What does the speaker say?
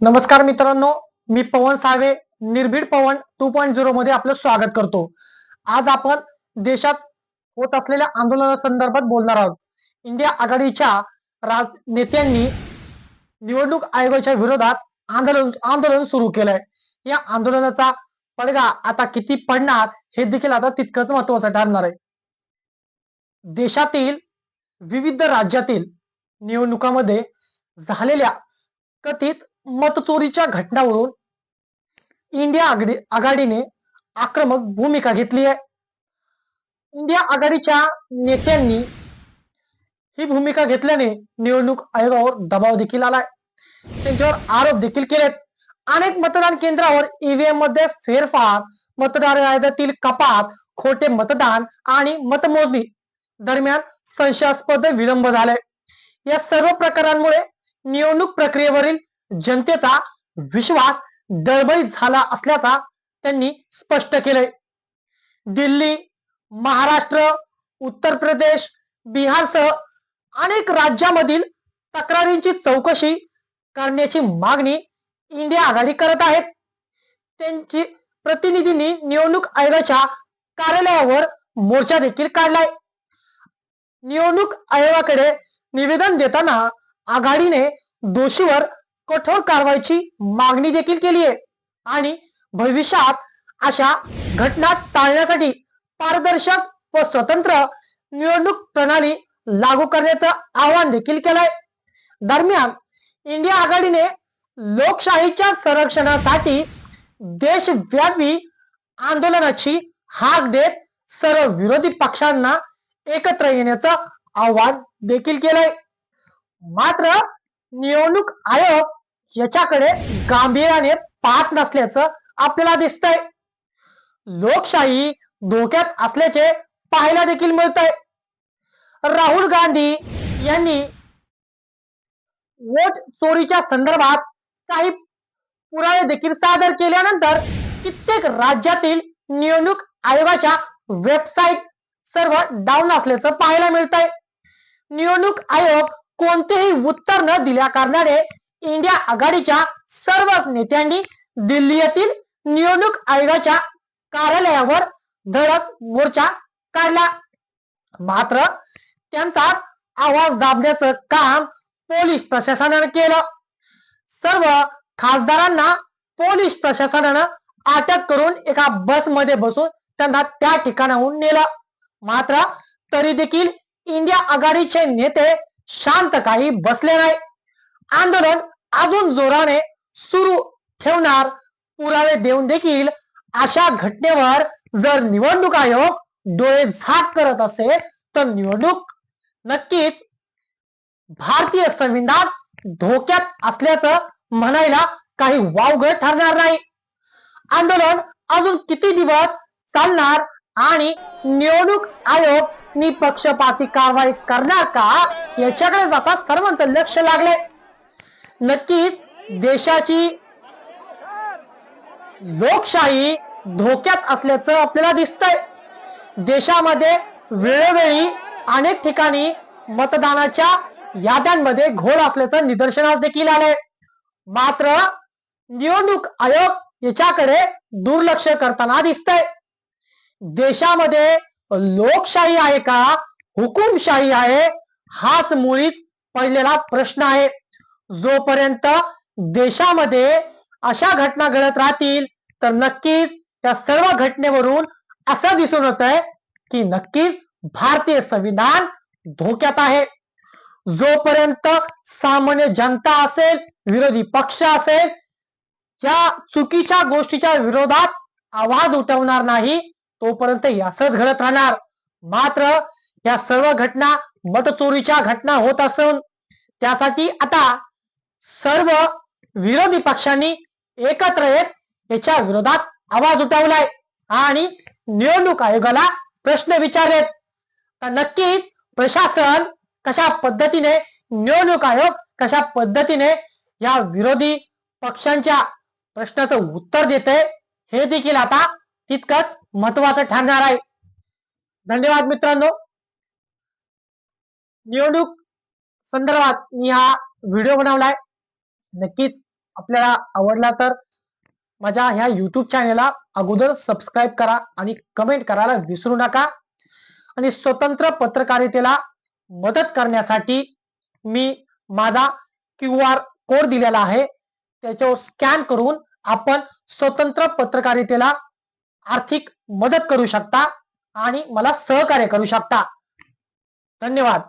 नमस्कार मित्रांनो मी पवन सावे निर्भीड पवन टू पॉईंट झिरो मध्ये आपलं स्वागत करतो. आज आपण देशात होत असलेल्या आंदोलनासंदर्भात बोलणार आहोत. इंडिया आघाडीच्या राज नेत्यांनी निवडणूक आयोगाच्या विरोधात आंदोलन आंदोलन सुरू केलंय. या आंदोलनाचा पडगा आता किती पडणार हे देखील आता तितकंच महत्वाचं ठरणार आहे. देशातील विविध राज्यातील निवडणुकामध्ये झालेल्या कथित मतचोरीच्या घटनावरून इंडिया आघाडीने आक्रमक भूमिका घेतली आहे. इंडिया आघाडीच्या नेत्यांनी ही भूमिका घेतल्याने निवडणूक आयोगावर दबाव देखील आलाय. त्यांच्यावर आरोप देखील केलेत. अनेक मतदान केंद्रावर ईव्हीएममध्ये फेरफार मतदार यादीतील कपात खोटे मतदान आणि मतमोजणी दरम्यान संशयास्पद विलंब झालाय. या सर्व प्रकारांमुळे निवडणूक प्रक्रियेवरील जनतेचा विश्वास दळबळीत झाला असल्याचा त्यांनी स्पष्ट केलंय. दिल्ली महाराष्ट्र उत्तर प्रदेश बिहारसह अनेक राज्यामधील तक्रारींची चौकशी करण्याची मागणी इंडिया आघाडी करत आहेत. त्यांची प्रतिनिधींनी निवडणूक आयोगाच्या कार्यालयावर मोर्चा देखील काढलाय. निवडणूक आयोगाकडे निवेदन देताना आघाडीने दोषीवर कठोर कारवाईची मागणी देखील केली आहे. आणि भविष्यात अशा घटना टाळण्यासाठी पारदर्शक व स्वतंत्र निवडणूक प्रणाली लागू करण्याचं आवाहन देखील केलंय. दरम्यान इंडिया आघाडीने लोकशाहीच्या संरक्षणासाठी देशव्यापी आंदोलनाची हाक देत सर्व विरोधी पक्षांना एकत्र येण्याचं आवाहन देखील केलंय. मात्र निवडणूक आयोग याच्याकडे गांभीर्याने पाहत नसल्याचं आपल्याला दिसतंय. लोकशाही धोक्यात असल्याचे पाहायला देखील मिळतंय. राहुल गांधी यांनी वोट चोरीच्या संदर्भात काही पुरावे देखील सादर केल्यानंतर कित्येक राज्यातील निवडणूक आयोगाच्या वेबसाईट सर्व डाऊन असल्याचं पाहायला मिळतंय. निवडणूक आयोग कोणतेही उत्तर न दिल्या कारणाने इंडिया आघाडीच्या सर्व नेत्यांनी दिल्ली येथील निवडणूक आयोगाच्या कार्यालयावर धडक मोर्चा काढला. मात्र त्यांचा आवाज दाबण्याचं काम पोलीस प्रशासनानं केलं. सर्व खासदारांना पोलीस प्रशासनानं अटक करून एका बसमध्ये बसून त्यांना त्या ठिकाणाहून नेलं. मात्र तरी देखील इंडिया आघाडीचे नेते शांत काही बसले नाही आंदोलन अजून जोराने सुरू ठेवणार पुरावे देऊन देखील अशा घटनेवर जर निवडणूक आयोग डोळे झाक करत असेल तर निवडणूक नक्कीच भारतीय संविधान धोक्यात असल्याचं म्हणायला काही वावगळ ठरणार नाही. आंदोलन अजून किती दिवस चालणार आणि निवडणूक आयोग निपक्षपाती कारवाई करणार का? याच्याकडे जाता सर्वांचं लक्ष लागले नक्कीच देशाची लोकशाही धोक्यात असल्याचं आपल्याला दिसतंय. देशामध्ये वेळोवेळी अनेक ठिकाणी मतदानाच्या याद्यांमध्ये घोळ असल्याचं निदर्शनास देखील आलंय. मात्र निवडणूक आयोग याच्याकडे दुर्लक्ष करताना दिसतंय. देशामध्ये लोकशाही आहे का? हुकुमशाही आहे? हाच मुळीच पडलेला प्रश्न आहे. जोपर्यंत देशामध्ये अशा घटना घडत राहतील तर नक्कीच त्या सर्व घटनेवरून असं दिसून होत आहे की नक्कीच भारतीय संविधान धोक्यात आहे. जोपर्यंत सामान्य जनता असेल विरोधी पक्ष असेल या चुकीच्या गोष्टीच्या विरोधात आवाज उठवणार नाही तोपर्यंत हे असंच घडत राहणार. मात्र या सर्व घटना मतचोरीच्या घटना होत असून त्यासाठी आता सर्व विरोधी पक्षांनी एकत्र येत याच्या विरोधात आवाज उठवलाय आणि निवडणूक आयोगाला प्रश्न विचारलेत. तर नक्कीच प्रशासन कशा पद्धतीने निवडणूक आयोग कशा पद्धतीने या विरोधी पक्षांच्या प्रश्नाचं उत्तर देते हे देखील आता तितकंच महत्वाचं ठरणार आहे. धन्यवाद मित्रांनो. निवडणूक संदर्भात मी हा व्हिडिओ बनवलाय. नक्कीच. आपल्याला आवडला तर माझ्या ह्या युट्यूब चॅनेलला अगोदर सबस्क्राईब करा आणि कमेंट करायला विसरू नका. आणि स्वतंत्र पत्रकारितेला मदत करण्यासाठी मी माझा क्यू आर कोड दिलेला आहे. त्याच्यावर स्कॅन करून आपण स्वतंत्र पत्रकारितेला आर्थिक मदत करू शकता आणि मला सहकार्य करू शकता. धन्यवाद.